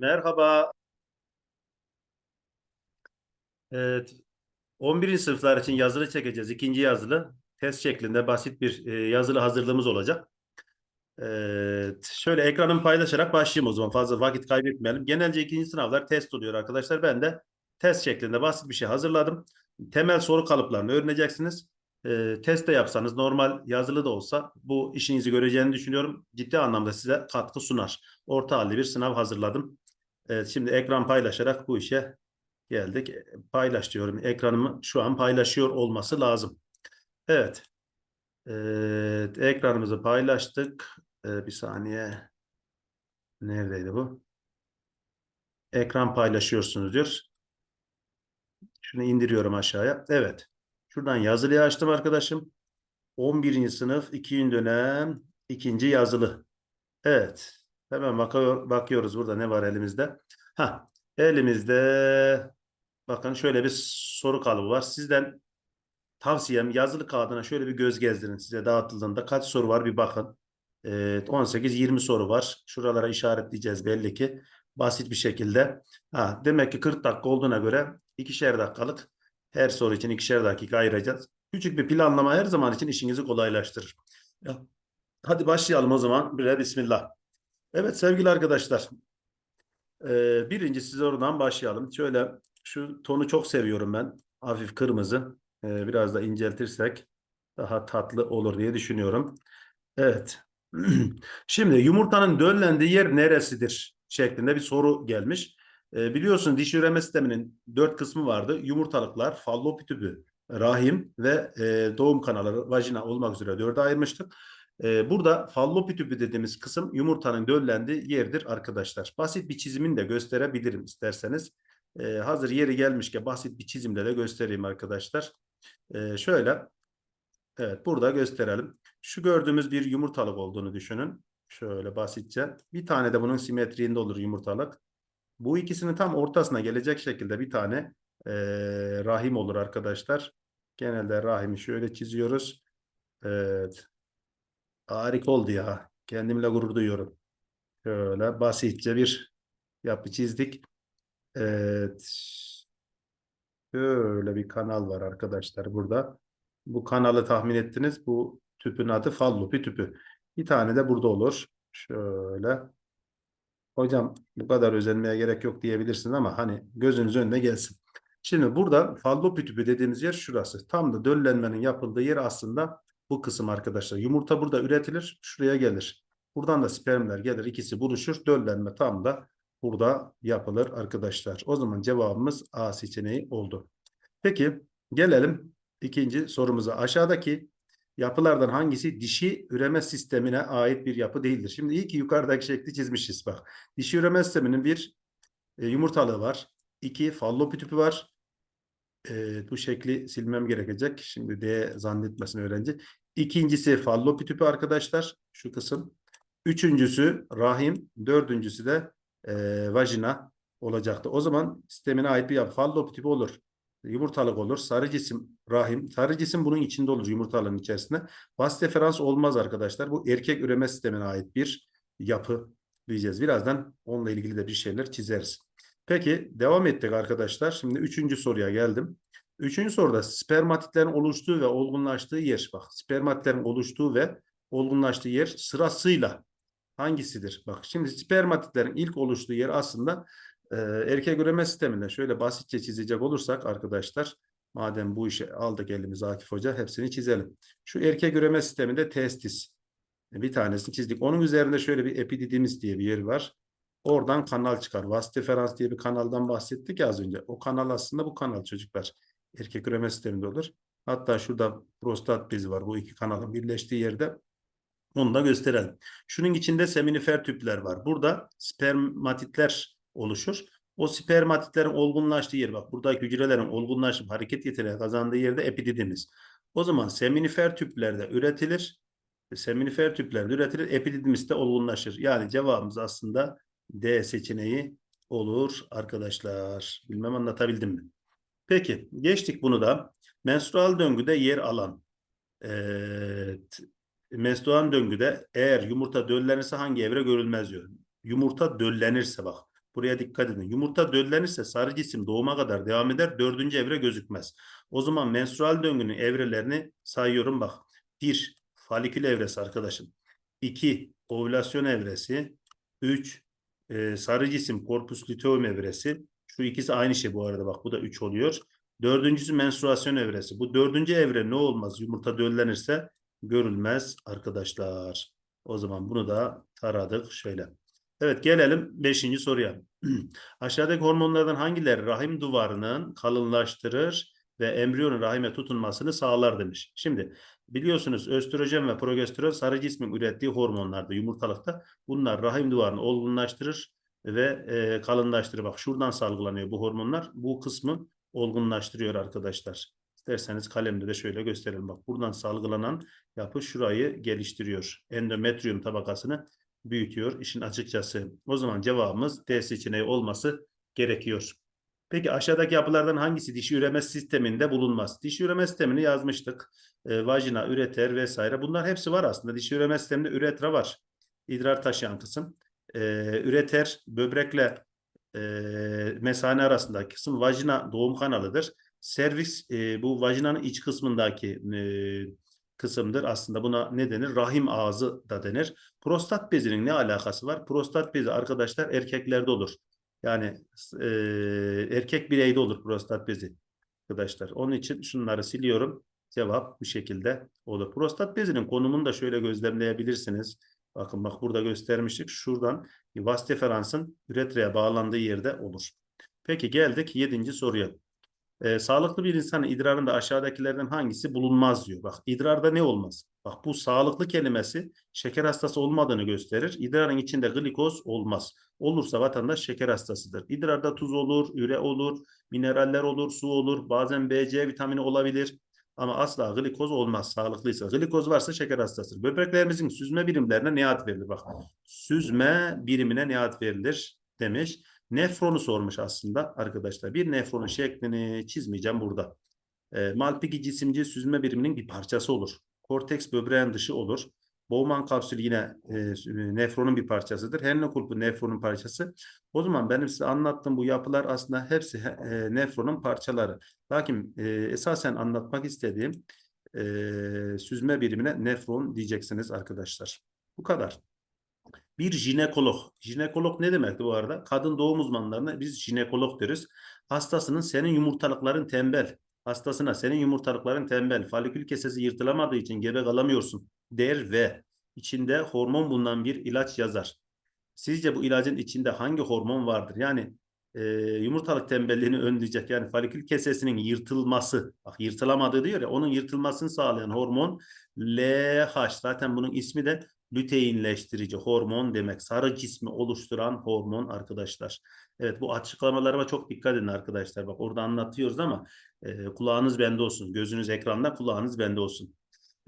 Merhaba. Evet, 11. sınıflar için yazılı çekeceğiz. İkinci yazılı. Test şeklinde basit bir e, yazılı hazırlığımız olacak. Evet, şöyle ekranımı paylaşarak başlayayım o zaman. Fazla vakit kaybetmeyelim. Genelce ikinci sınavlar test oluyor arkadaşlar. Ben de test şeklinde basit bir şey hazırladım. Temel soru kalıplarını öğreneceksiniz. E, test de yapsanız normal yazılı da olsa bu işinizi göreceğini düşünüyorum. Ciddi anlamda size katkı sunar. Orta halli bir sınav hazırladım. Evet, şimdi ekran paylaşarak bu işe geldik. Paylaş diyorum. Ekranımı şu an paylaşıyor olması lazım. Evet. Evet, ekranımızı paylaştık. Ee, bir saniye. Neredeydi bu? Ekran paylaşıyorsunuz diyor. Şunu indiriyorum aşağıya. Evet. Şuradan yazılıyı açtım arkadaşım. 11. sınıf 2. dönem 2. yazılı. Evet. Hemen bakıyor, bakıyoruz burada ne var elimizde. Ha, elimizde bakın şöyle bir soru kalıbı var. Sizden tavsiyem yazılı kağıdına şöyle bir göz gezdirin size dağıtıldığında kaç soru var bir bakın. Evet, 18-20 soru var. Şuralara işaretleyeceğiz belli ki. Basit bir şekilde. Ha, demek ki 40 dakika olduğuna göre ikişer dakikalık her soru için ikişer dakika ayıracağız. Küçük bir planlama her zaman için işinizi kolaylaştırır. Ya, hadi başlayalım o zaman. Bire bismillah. Evet sevgili arkadaşlar. Ee, birinci size oradan başlayalım. Şöyle şu tonu çok seviyorum ben. Hafif kırmızı. Ee, biraz da inceltirsek daha tatlı olur diye düşünüyorum. Evet. Şimdi yumurtanın döllendiği yer neresidir? şeklinde bir soru gelmiş. Ee, biliyorsun diş üreme sisteminin dört kısmı vardı. Yumurtalıklar, fallopi tüpü, rahim ve e, doğum kanalı, vajina olmak üzere dörde ayırmıştık. Ee, burada fallopi tüpü dediğimiz kısım yumurtanın döllendiği yerdir arkadaşlar. Basit bir çizimini de gösterebilirim isterseniz. Ee, hazır yeri gelmişken basit bir çizimde de göstereyim arkadaşlar. Ee, şöyle, evet burada gösterelim. Şu gördüğümüz bir yumurtalık olduğunu düşünün. Şöyle basitçe. Bir tane de bunun simetriğinde olur yumurtalık. Bu ikisinin tam ortasına gelecek şekilde bir tane e, rahim olur arkadaşlar. Genelde rahimi şöyle çiziyoruz. Evet. Harika oldu ya. Kendimle gurur duyuyorum. Şöyle basitçe bir yapı çizdik. Evet. Şöyle bir kanal var arkadaşlar burada. Bu kanalı tahmin ettiniz. Bu tüpün adı fallopi tüpü. Bir tane de burada olur. Şöyle. Hocam bu kadar özenmeye gerek yok diyebilirsiniz ama hani gözünüz önüne gelsin. Şimdi burada fallopi tüpü dediğimiz yer şurası. Tam da döllenmenin yapıldığı yer aslında bu kısım arkadaşlar. Yumurta burada üretilir. Şuraya gelir. Buradan da spermler gelir. ikisi buluşur. Döllenme tam da burada yapılır arkadaşlar. O zaman cevabımız A seçeneği oldu. Peki gelelim ikinci sorumuza. Aşağıdaki yapılardan hangisi dişi üreme sistemine ait bir yapı değildir? Şimdi iyi ki yukarıdaki şekli çizmişiz bak. Dişi üreme sisteminin bir e, yumurtalığı var. iki fallopi tüpü var. E, bu şekli silmem gerekecek. Şimdi D zannetmesin öğrenci. İkincisi fallopi tüpü arkadaşlar. Şu kısım. Üçüncüsü rahim. Dördüncüsü de e, vajina olacaktı. O zaman sistemine ait bir yapı. Fallopi tüpü olur. Yumurtalık olur. Sarı cisim rahim. Sarı cisim bunun içinde olur yumurtalığın içerisinde. Vas deferans olmaz arkadaşlar. Bu erkek üreme sistemine ait bir yapı diyeceğiz. Birazdan onunla ilgili de bir şeyler çizeriz. Peki devam ettik arkadaşlar. Şimdi üçüncü soruya geldim. Üçüncü soruda spermatitlerin oluştuğu ve olgunlaştığı yer. Bak spermatitlerin oluştuğu ve olgunlaştığı yer sırasıyla hangisidir? Bak şimdi spermatitlerin ilk oluştuğu yer aslında e, erkek üreme sisteminde şöyle basitçe çizecek olursak arkadaşlar madem bu işe aldık elimize Akif Hoca hepsini çizelim. Şu erkek üreme sisteminde testis bir tanesini çizdik. Onun üzerinde şöyle bir epididymis diye bir yer var. Oradan kanal çıkar. Vas diye bir kanaldan bahsettik ya az önce. O kanal aslında bu kanal çocuklar. Erkek üreme sisteminde olur. Hatta şurada prostat bezi var. Bu iki kanalın birleştiği yerde onu da gösterelim. Şunun içinde seminifer tüpler var. Burada spermatitler oluşur. O spermatitlerin olgunlaştığı yer bak buradaki hücrelerin olgunlaşıp hareket yeteneği kazandığı yerde epididimiz. O zaman seminifer tüplerde üretilir. Seminifer tüplerde üretilir. Epididimis de olgunlaşır. Yani cevabımız aslında D seçeneği olur arkadaşlar. Bilmem anlatabildim mi? Peki geçtik bunu da. Menstrual döngüde yer alan evet, menstrual döngüde eğer yumurta döllenirse hangi evre görülmez diyor. Yumurta döllenirse bak. Buraya dikkat edin. Yumurta döllenirse sarı cisim doğuma kadar devam eder. Dördüncü evre gözükmez. O zaman menstrual döngünün evrelerini sayıyorum bak. 1. Falikül evresi arkadaşım. 2. Ovülasyon evresi. 3. e, sarı cisim korpus luteum evresi. Şu ikisi aynı şey bu arada bak bu da 3 oluyor. Dördüncüsü menstruasyon evresi. Bu dördüncü evre ne olmaz? Yumurta döllenirse görülmez arkadaşlar. O zaman bunu da taradık şöyle. Evet gelelim beşinci soruya. Aşağıdaki hormonlardan hangileri rahim duvarının kalınlaştırır ve embriyonun rahime tutunmasını sağlar demiş. Şimdi biliyorsunuz östrojen ve progesteron sarı cismin ürettiği hormonlarda yumurtalıkta bunlar rahim duvarını olgunlaştırır ve e, kalınlaştırır. Bak şuradan salgılanıyor bu hormonlar. Bu kısmı olgunlaştırıyor arkadaşlar. İsterseniz kalemde de şöyle gösterelim. Bak buradan salgılanan yapı şurayı geliştiriyor. Endometrium tabakasını büyütüyor işin açıkçası. O zaman cevabımız D seçeneği olması gerekiyor. Peki aşağıdaki yapılardan hangisi dişi üreme sisteminde bulunmaz? Dişi üreme sistemini yazmıştık. E, vajina, üreter vesaire. Bunlar hepsi var aslında. Dişi üreme sisteminde üretra var. İdrar taşıyan kısım. E, üreter böbrekle e, mesane arasındaki kısım vajina doğum kanalıdır. Servis e, bu vajinanın iç kısmındaki e, kısımdır. Aslında buna ne denir? Rahim ağzı da denir. Prostat bezinin ne alakası var? Prostat bezi arkadaşlar erkeklerde olur. Yani e, erkek bireyde olur prostat bezi arkadaşlar. Onun için şunları siliyorum. Cevap bu şekilde olur. Prostat bezinin konumunu da şöyle gözlemleyebilirsiniz. Bakın bak burada göstermiştik. Şuradan vas deferansın üretraya bağlandığı yerde olur. Peki geldik yedinci soruya. Ee, sağlıklı bir insanın idrarında aşağıdakilerden hangisi bulunmaz diyor. Bak idrarda ne olmaz? Bak bu sağlıklı kelimesi şeker hastası olmadığını gösterir. İdrarın içinde glikoz olmaz. Olursa vatandaş şeker hastasıdır. İdrarda tuz olur, üre olur, mineraller olur, su olur. Bazen BC vitamini olabilir. Ama asla glikoz olmaz sağlıklıysa. Glikoz varsa şeker hastasıdır. Böbreklerimizin süzme birimlerine ne ad verilir? Bak süzme birimine ne ad verilir demiş. Nefronu sormuş aslında arkadaşlar. Bir nefronun şeklini çizmeyeceğim burada. E, Malpighi cisimci süzme biriminin bir parçası olur. Korteks böbreğin dışı olur. Bowman kapsülü yine e, nefronun bir parçasıdır. Henle kulpu nefronun parçası. O zaman benim size anlattığım bu yapılar aslında hepsi e, nefronun parçaları. Lakin e, esasen anlatmak istediğim e, süzme birimine nefron diyeceksiniz arkadaşlar. Bu kadar. Bir jinekolog. Jinekolog ne demekti bu arada? Kadın doğum uzmanlarına biz jinekolog deriz. Hastasının senin yumurtalıkların tembel. Hastasına senin yumurtalıkların tembel. Falikül kesesi yırtılamadığı için gebe kalamıyorsun der ve içinde hormon bulunan bir ilaç yazar. Sizce bu ilacın içinde hangi hormon vardır? Yani e, yumurtalık tembelliğini önleyecek yani falikül kesesinin yırtılması bak yırtılamadığı diyor ya onun yırtılmasını sağlayan hormon LH zaten bunun ismi de lüteinleştirici hormon demek. Sarı cismi oluşturan hormon arkadaşlar. Evet bu açıklamalarıma çok dikkat edin arkadaşlar. Bak orada anlatıyoruz ama e, kulağınız bende olsun. Gözünüz ekranda kulağınız bende olsun.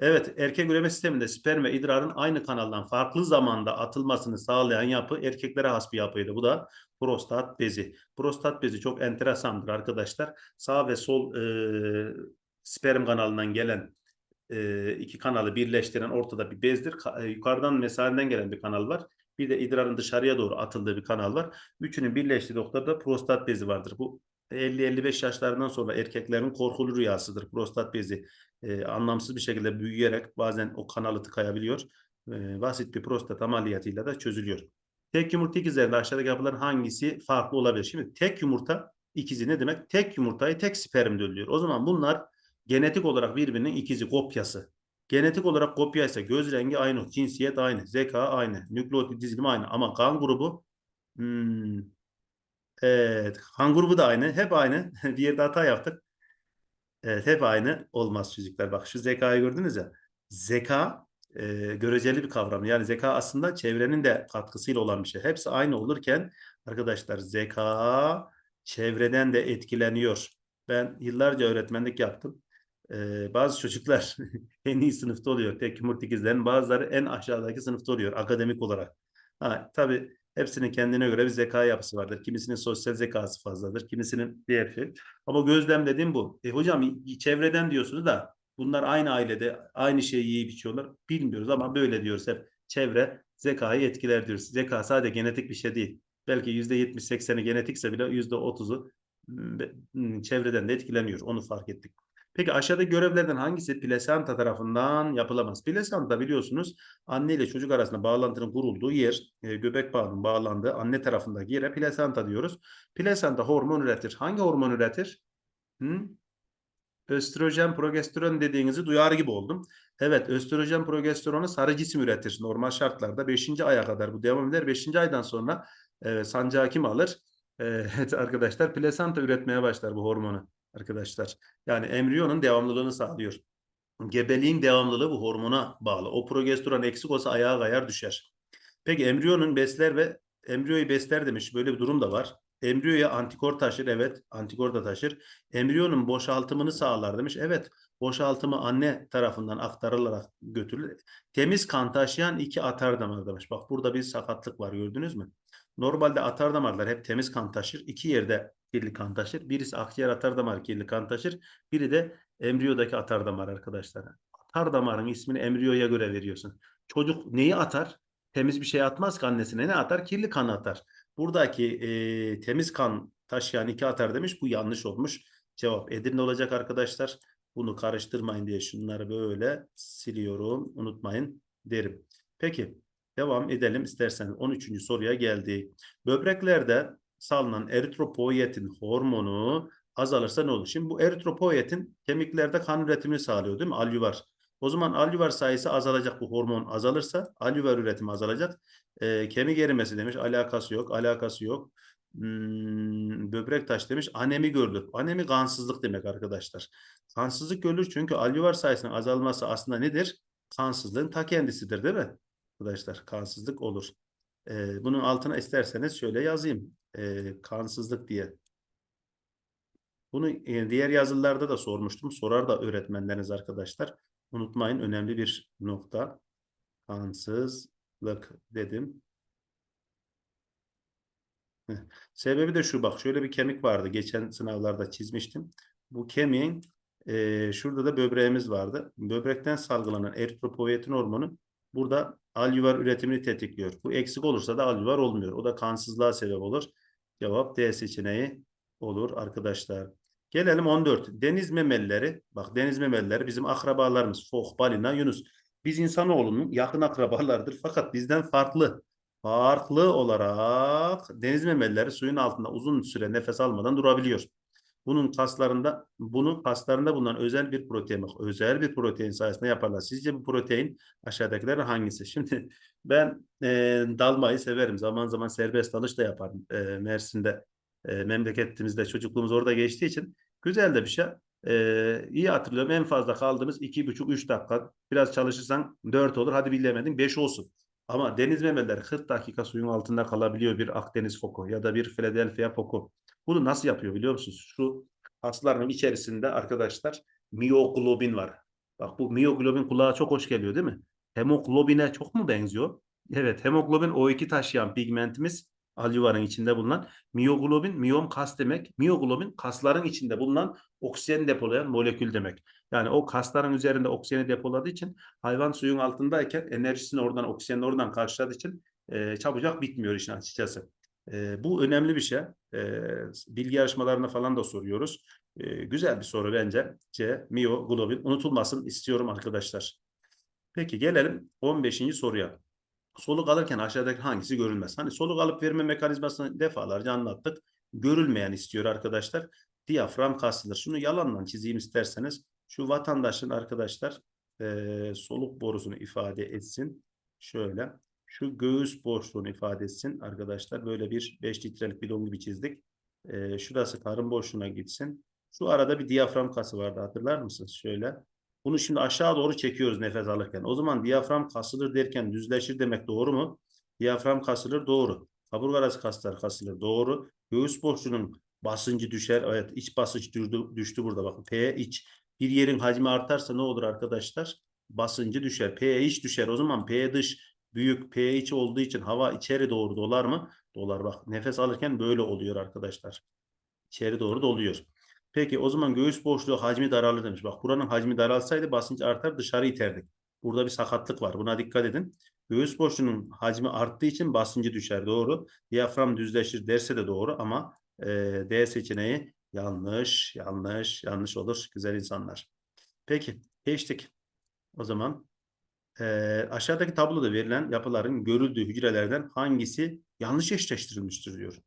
Evet erkek üreme sisteminde sperm ve idrarın aynı kanaldan farklı zamanda atılmasını sağlayan yapı erkeklere has bir yapıydı. Bu da prostat bezi. Prostat bezi çok enteresandır arkadaşlar. Sağ ve sol e, sperm kanalından gelen e, iki kanalı birleştiren ortada bir bezdir. Ka- e, yukarıdan mesaneden gelen bir kanal var. Bir de idrarın dışarıya doğru atıldığı bir kanal var. Üçünün birleştiği noktada prostat bezi vardır. Bu 50-55 yaşlarından sonra erkeklerin korkulu rüyasıdır. Prostat bezi e, anlamsız bir şekilde büyüyerek bazen o kanalı tıkayabiliyor. E, basit bir prostat ameliyatıyla da çözülüyor. Tek yumurta ikizlerinde aşağıdaki yapıların hangisi farklı olabilir? Şimdi tek yumurta ikizi ne demek? Tek yumurtayı tek spermde ölüyor. O zaman bunlar genetik olarak birbirinin ikizi, kopyası. Genetik olarak kopya ise göz rengi aynı, cinsiyet aynı, zeka aynı, nükleotit dizilimi aynı ama kan grubu hmm, evet, kan grubu da aynı, hep aynı. bir yerde hata yaptık. Evet, hep aynı olmaz çocuklar. Bak şu zekayı gördünüz ya. Zeka e, göreceli bir kavram. Yani zeka aslında çevrenin de katkısıyla olan bir şey. Hepsi aynı olurken arkadaşlar zeka çevreden de etkileniyor. Ben yıllarca öğretmenlik yaptım. Ee, bazı çocuklar en iyi sınıfta oluyor. Tek yumurta ikizlerin bazıları en aşağıdaki sınıfta oluyor akademik olarak. Ha, tabii hepsinin kendine göre bir zeka yapısı vardır. Kimisinin sosyal zekası fazladır. Kimisinin diğer şey. Ama gözlemlediğim bu. E, hocam çevreden diyorsunuz da bunlar aynı ailede aynı şeyi yiyip içiyorlar. Bilmiyoruz ama böyle diyoruz hep. Çevre zekayı etkiler diyoruz. Zeka sadece genetik bir şey değil. Belki %70-80'i genetikse bile %30'u m, çevreden de etkileniyor. Onu fark ettik. Peki aşağıdaki görevlerden hangisi plasenta tarafından yapılamaz? Plasenta biliyorsunuz anne ile çocuk arasında bağlantının kurulduğu yer, e, göbek bağının bağlandığı anne tarafındaki yere plasenta diyoruz. Plasenta hormon üretir. Hangi hormon üretir? Hı? Östrojen, progesteron dediğinizi duyar gibi oldum. Evet, östrojen, progesteronu sarı cisim üretir. Normal şartlarda 5. aya kadar bu devam eder. 5. aydan sonra e, sancağı kim alır? E, Evet arkadaşlar plasenta üretmeye başlar bu hormonu arkadaşlar. Yani embriyonun devamlılığını sağlıyor. Gebeliğin devamlılığı bu hormona bağlı. O progesteron eksik olsa ayağa kayar düşer. Peki embriyonun besler ve embriyoyu besler demiş. Böyle bir durum da var. Embriyoya antikor taşır. Evet antikor da taşır. Embriyonun boşaltımını sağlar demiş. Evet boşaltımı anne tarafından aktarılarak götürülür. Temiz kan taşıyan iki atar damar demiş. Bak burada bir sakatlık var gördünüz mü? Normalde atar damarlar hep temiz kan taşır. İki yerde kirli kan taşır. Birisi akciğer atar damar kirli kan taşır. Biri de embriyodaki atar damar arkadaşlar. Atar damarın ismini embriyoya göre veriyorsun. Çocuk neyi atar? Temiz bir şey atmaz ki annesine. Ne atar? Kirli kan atar. Buradaki e, temiz kan taşıyan iki atar demiş. Bu yanlış olmuş. Cevap Edirne olacak arkadaşlar. Bunu karıştırmayın diye şunları böyle siliyorum. Unutmayın derim. Peki devam edelim isterseniz. 13. soruya geldik. Böbreklerde salınan eritropoyetin hormonu azalırsa ne olur? Şimdi bu eritropoyetin kemiklerde kan üretimini sağlıyor değil mi? Alüvar. O zaman alüvar sayısı azalacak bu hormon azalırsa alüvar üretimi azalacak. Ee, kemik erimesi demiş alakası yok alakası yok. Hmm, böbrek taş demiş anemi görülür. Anemi kansızlık demek arkadaşlar. Kansızlık görülür çünkü alüvar sayısının azalması aslında nedir? Kansızlığın ta kendisidir değil mi? Arkadaşlar kansızlık olur. Ee, bunun altına isterseniz şöyle yazayım. Ee, kansızlık diye. Bunu e, diğer yazılarda da sormuştum. Sorar da öğretmenleriniz arkadaşlar. Unutmayın önemli bir nokta. Kansızlık dedim. Sebebi de şu bak şöyle bir kemik vardı. Geçen sınavlarda çizmiştim. Bu kemiğin e, şurada da böbreğimiz vardı. Böbrekten salgılanan eritropoyetin hormonu burada alüvar üretimini tetikliyor. Bu eksik olursa da alüvar olmuyor. O da kansızlığa sebep olur. Cevap D seçeneği olur arkadaşlar. Gelelim 14. Deniz memelileri. Bak deniz memelileri bizim akrabalarımız. Fok, balina, yunus. Biz insanoğlunun yakın akrabalardır. Fakat bizden farklı. Farklı olarak deniz memelileri suyun altında uzun süre nefes almadan durabiliyor. Bunun kaslarında, bunun kaslarında bulunan özel bir protein, özel bir protein sayesinde yaparlar. Sizce bu protein aşağıdakilerin hangisi? Şimdi ben e, dalmayı severim. Zaman zaman serbest dalış da yaparım e, Mersin'de. E, memleketimizde çocukluğumuz orada geçtiği için güzel de bir şey. E, iyi hatırlıyorum en fazla kaldığımız iki buçuk üç dakika. Biraz çalışırsan dört olur. Hadi bilemedin beş olsun. Ama deniz memeleri 40 dakika suyun altında kalabiliyor bir Akdeniz foku ya da bir Philadelphia foku. Bunu nasıl yapıyor biliyor musunuz? Şu kasların içerisinde arkadaşlar miyoglobin var. Bak bu miyoglobin kulağa çok hoş geliyor değil mi? Hemoglobine çok mu benziyor? Evet hemoglobin O2 taşıyan pigmentimiz alüvarın içinde bulunan miyoglobin, miyom kas demek. Miyoglobin kasların içinde bulunan oksijen depolayan molekül demek. Yani o kasların üzerinde oksijeni depoladığı için hayvan suyun altındayken enerjisini oradan oksijeni oradan karşıladığı için e, çabucak bitmiyor işin açıkçası. E, bu önemli bir şey. E, bilgi yarışmalarında falan da soruyoruz. E, güzel bir soru bence. C, miyoglobin unutulmasın istiyorum arkadaşlar. Peki gelelim 15. soruya. Soluk alırken aşağıdaki hangisi görülmez? Hani soluk alıp verme mekanizmasını defalarca anlattık. Görülmeyen istiyor arkadaşlar. Diyafram kasıdır. Şunu yalanla çizeyim isterseniz. Şu vatandaşın arkadaşlar e, soluk borusunu ifade etsin. Şöyle. Şu göğüs boşluğunu ifade etsin arkadaşlar. Böyle bir 5 litrelik bidon gibi çizdik. E, şurası karın boşluğuna gitsin. Şu arada bir diyafram kası vardı hatırlar mısınız? Şöyle. Bunu şimdi aşağı doğru çekiyoruz nefes alırken. O zaman diyafram kasılır derken düzleşir demek doğru mu? Diyafram kasılır doğru. Kaburga arası kaslar kasılır doğru. Göğüs boşluğunun basıncı düşer. Evet iç basınç düştü, düştü burada bakın. P iç. Bir yerin hacmi artarsa ne olur arkadaşlar? Basıncı düşer. P iç düşer. O zaman P dış büyük P iç olduğu için hava içeri doğru dolar mı? Dolar bak. Nefes alırken böyle oluyor arkadaşlar. İçeri doğru doluyor. Peki o zaman göğüs boşluğu hacmi daralır demiş. Bak buranın hacmi daralsaydı basınç artar dışarı iterdik. Burada bir sakatlık var. Buna dikkat edin. Göğüs boşluğunun hacmi arttığı için basıncı düşer. Doğru. Diyafram düzleşir derse de doğru ama e, D seçeneği yanlış, yanlış, yanlış olur güzel insanlar. Peki geçtik. O zaman e, aşağıdaki tabloda verilen yapıların görüldüğü hücrelerden hangisi yanlış eşleştirilmiştir diyor.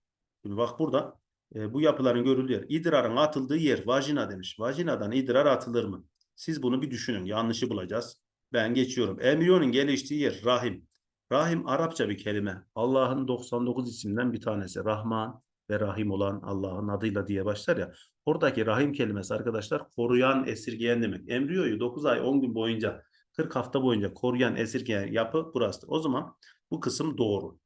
Şimdi bak burada e, bu yapıların görüldüğü yer. İdrarın atıldığı yer vajina demiş. Vajinadan idrar atılır mı? Siz bunu bir düşünün. Yanlışı bulacağız. Ben geçiyorum. Embriyonun geliştiği yer rahim. Rahim Arapça bir kelime. Allah'ın 99 isimden bir tanesi. Rahman ve Rahim olan Allah'ın adıyla diye başlar ya. Oradaki rahim kelimesi arkadaşlar koruyan, esirgeyen demek. Embriyoyu 9 ay 10 gün boyunca 40 hafta boyunca koruyan, esirgeyen yapı burasıdır. O zaman bu kısım doğru.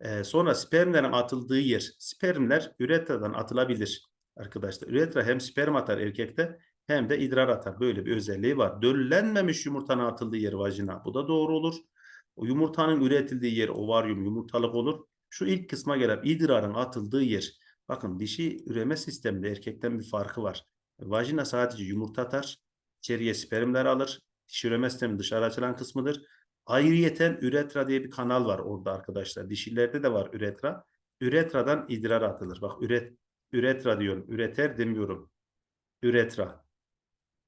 Ee, sonra spermlerin atıldığı yer. Spermler üretradan atılabilir arkadaşlar. Üretra hem sperm atar erkekte hem de idrar atar. Böyle bir özelliği var. Döllenmemiş yumurtanın atıldığı yer vajina. Bu da doğru olur. O yumurtanın üretildiği yer ovaryum yumurtalık olur. Şu ilk kısma gelen idrarın atıldığı yer. Bakın dişi üreme sisteminde erkekten bir farkı var. Vajina sadece yumurta atar. İçeriye spermler alır. Sistemi dışarı açılan kısmıdır. Ayrıyeten üretra diye bir kanal var orada arkadaşlar. Dişilerde de var üretra. Üretradan idrar atılır. Bak üret, üretra diyorum. Üreter demiyorum. Üretra.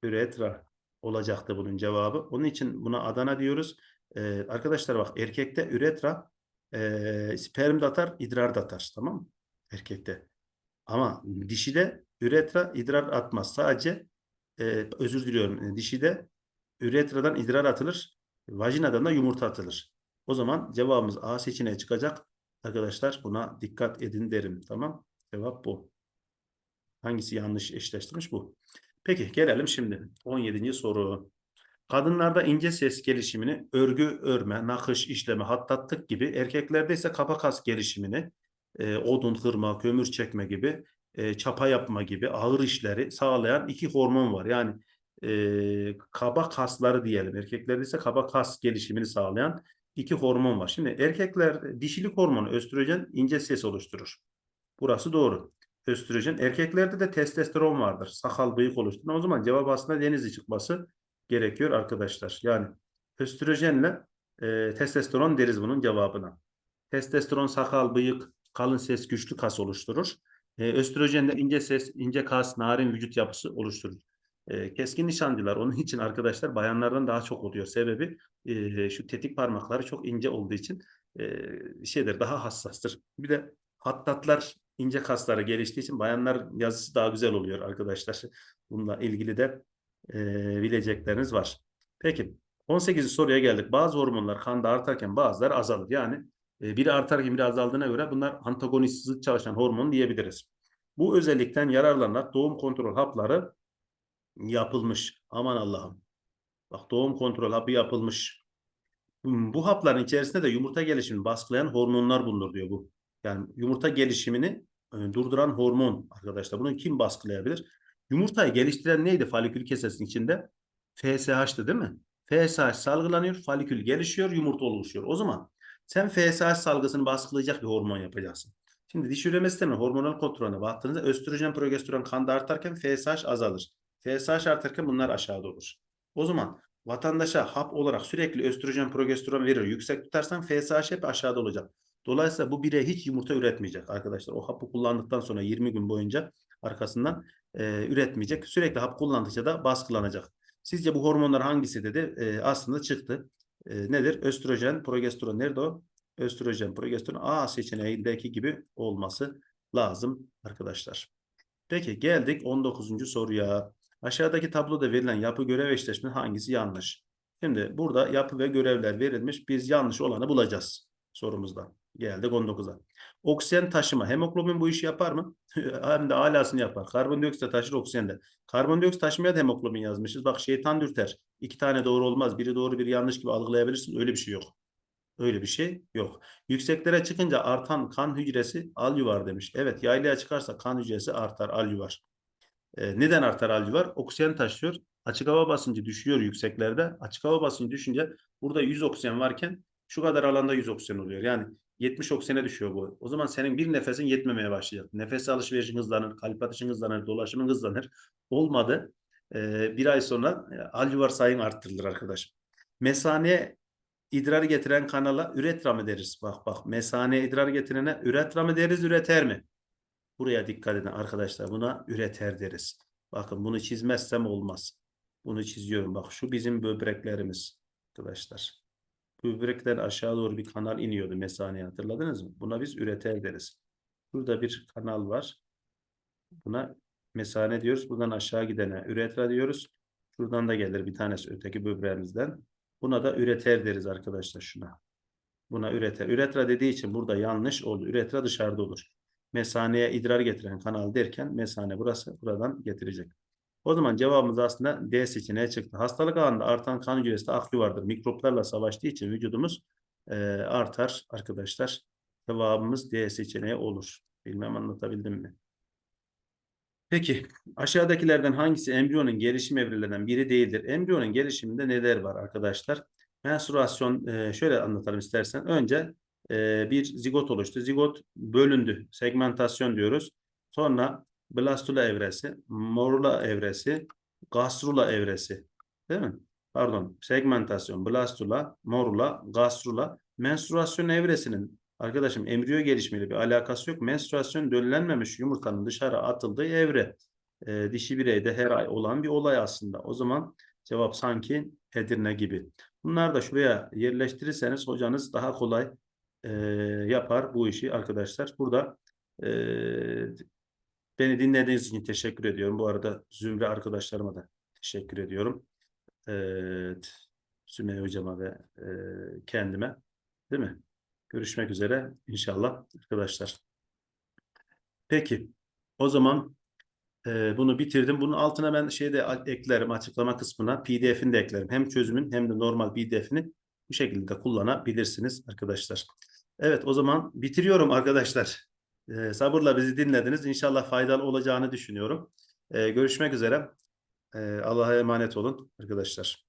Üretra olacaktı bunun cevabı. Onun için buna Adana diyoruz. Ee, arkadaşlar bak erkekte üretra e, sperm de atar, idrar da atar. Tamam mı? Erkekte. Ama dişide üretra idrar atmaz. Sadece e, özür diliyorum. Dişide üretradan idrar atılır. Vajinadan da yumurta atılır. O zaman cevabımız A seçeneği çıkacak. Arkadaşlar buna dikkat edin derim. Tamam. Cevap bu. Hangisi yanlış eşleştirmiş bu. Peki gelelim şimdi 17. soru. Kadınlarda ince ses gelişimini örgü örme, nakış işleme, hattattık gibi, erkeklerde ise kaba kas gelişimini, e, odun kırma, kömür çekme gibi, e, çapa yapma gibi ağır işleri sağlayan iki hormon var. Yani e, kaba kasları diyelim. Erkeklerde ise kaba kas gelişimini sağlayan iki hormon var. Şimdi erkekler dişilik hormonu östrojen ince ses oluşturur. Burası doğru. Östrojen. Erkeklerde de testosteron vardır. Sakal bıyık oluşturur. O zaman cevap aslında denizli çıkması gerekiyor arkadaşlar. Yani östrojenle e, testosteron deriz bunun cevabına. Testosteron sakal, bıyık, kalın ses, güçlü kas oluşturur. E, östrojen de ince ses, ince kas, narin vücut yapısı oluşturur. E, keskin nişancılar onun için arkadaşlar bayanlardan daha çok oluyor. Sebebi e, şu tetik parmakları çok ince olduğu için e, şeydir daha hassastır. Bir de hattatlar ince kasları geliştiği için bayanlar yazısı daha güzel oluyor arkadaşlar. Bununla ilgili de e, bilecekleriniz var. Peki 18. soruya geldik. Bazı hormonlar kanda artarken bazıları azalır. Yani e, biri artarken biri azaldığına göre bunlar antagonist çalışan hormon diyebiliriz. Bu özellikten yararlanarak doğum kontrol hapları yapılmış. Aman Allah'ım. Bak doğum kontrol hapı yapılmış. Bu hapların içerisinde de yumurta gelişimini baskılayan hormonlar bulunur diyor bu. Yani yumurta gelişimini e, durduran hormon arkadaşlar. Bunu kim baskılayabilir? Yumurtayı geliştiren neydi falikül kesesinin içinde? FSH'tı değil mi? FSH salgılanıyor, falikül gelişiyor, yumurta oluşuyor. O zaman sen FSH salgısını baskılayacak bir hormon yapacaksın. Şimdi dişi üreme sistemi hormonal kontrolüne baktığınızda östrojen, progesteron kanda artarken FSH azalır. FSH artarken bunlar aşağıda olur. O zaman vatandaşa hap olarak sürekli östrojen, progesteron verir. Yüksek tutarsan FSH hep aşağıda olacak. Dolayısıyla bu birey hiç yumurta üretmeyecek arkadaşlar. O hapı kullandıktan sonra 20 gün boyunca arkasından e, üretmeyecek. Sürekli hap kullandıkça da baskılanacak. Sizce bu hormonlar hangisi dedi? E, aslında çıktı. E, nedir? Östrojen, progesteron. Nerede o? Östrojen, progesteron A seçeneğindeki gibi olması lazım arkadaşlar. Peki geldik 19. soruya. Aşağıdaki tabloda verilen yapı görev eşleşme hangisi yanlış? Şimdi burada yapı ve görevler verilmiş. Biz yanlış olanı bulacağız sorumuzda. Geldik 19'a. Oksijen taşıma. Hemoglobin bu işi yapar mı? Hem de alasını yapar. Karbondioksit taşır oksijen de. Karbondioksit taşımaya da hemoglobin yazmışız. Bak şeytan dürter. İki tane doğru olmaz. Biri doğru biri yanlış gibi algılayabilirsin. Öyle bir şey yok. Öyle bir şey yok. Yükseklere çıkınca artan kan hücresi alüvar demiş. Evet yaylaya çıkarsa kan hücresi artar alüvar. Ee, neden artar alüvar? Oksijen taşıyor. Açık hava basıncı düşüyor yükseklerde. Açık hava basıncı düşünce burada 100 oksijen varken şu kadar alanda 100 oksijen oluyor. Yani 70 oksijene düşüyor bu. O zaman senin bir nefesin yetmemeye başlayacak. Nefes alışverişin hızlanır, kalp atışın hızlanır, dolaşımın hızlanır. Olmadı. Ee, bir ay sonra e, alüvar sayın arttırılır arkadaşım. Mesane idrar getiren kanala üretra mı deriz? Bak bak mesaneye idrar getirene üretra mı deriz, üreter mi? Buraya dikkat edin arkadaşlar. Buna üreter deriz. Bakın bunu çizmezsem olmaz. Bunu çiziyorum. Bak şu bizim böbreklerimiz arkadaşlar. Böbrekten aşağı doğru bir kanal iniyordu mesaneye hatırladınız mı? Buna biz üreter deriz. Burada bir kanal var. Buna mesane diyoruz. Buradan aşağı gidene üretra diyoruz. Şuradan da gelir bir tanesi öteki böbreğimizden. Buna da üreter deriz arkadaşlar şuna. Buna üreter. Üretra dediği için burada yanlış oldu. Üretra dışarıda olur. Mesaneye idrar getiren kanal derken mesane burası buradan getirecek. O zaman cevabımız aslında D seçeneği çıktı. Hastalık anında artan kan hücresi aklı vardır. Mikroplarla savaştığı için vücudumuz e, artar arkadaşlar. Cevabımız D seçeneği olur. Bilmem anlatabildim mi? Peki aşağıdakilerden hangisi embriyonun gelişim evrelerinden biri değildir? Embriyonun gelişiminde neler var arkadaşlar? Menstruasyon e, şöyle anlatalım istersen. Önce e, bir zigot oluştu. Zigot bölündü. Segmentasyon diyoruz. Sonra blastula evresi, morula evresi, gastrula evresi. Değil mi? Pardon. Segmentasyon, blastula, morula, gastrula. Menstruasyon evresinin arkadaşım embriyo gelişimiyle bir alakası yok. Menstruasyon döllenmemiş yumurtanın dışarı atıldığı evre. E, dişi bireyde her ay olan bir olay aslında. O zaman cevap sanki Edirne gibi. Bunlar da şuraya yerleştirirseniz hocanız daha kolay e, yapar bu işi arkadaşlar. Burada e, beni dinlediğiniz için teşekkür ediyorum. Bu arada Zümre arkadaşlarıma da teşekkür ediyorum. Evet, Sümeyye hocama ve e, kendime. Değil mi? Görüşmek üzere inşallah arkadaşlar. Peki, o zaman e, bunu bitirdim. Bunun altına ben şeyde eklerim açıklama kısmına PDF'ini de eklerim. Hem çözümün hem de normal PDF'ini bu şekilde de kullanabilirsiniz arkadaşlar. Evet o zaman bitiriyorum arkadaşlar. E, sabırla bizi dinlediniz. İnşallah faydalı olacağını düşünüyorum. E, görüşmek üzere. E, Allah'a emanet olun arkadaşlar.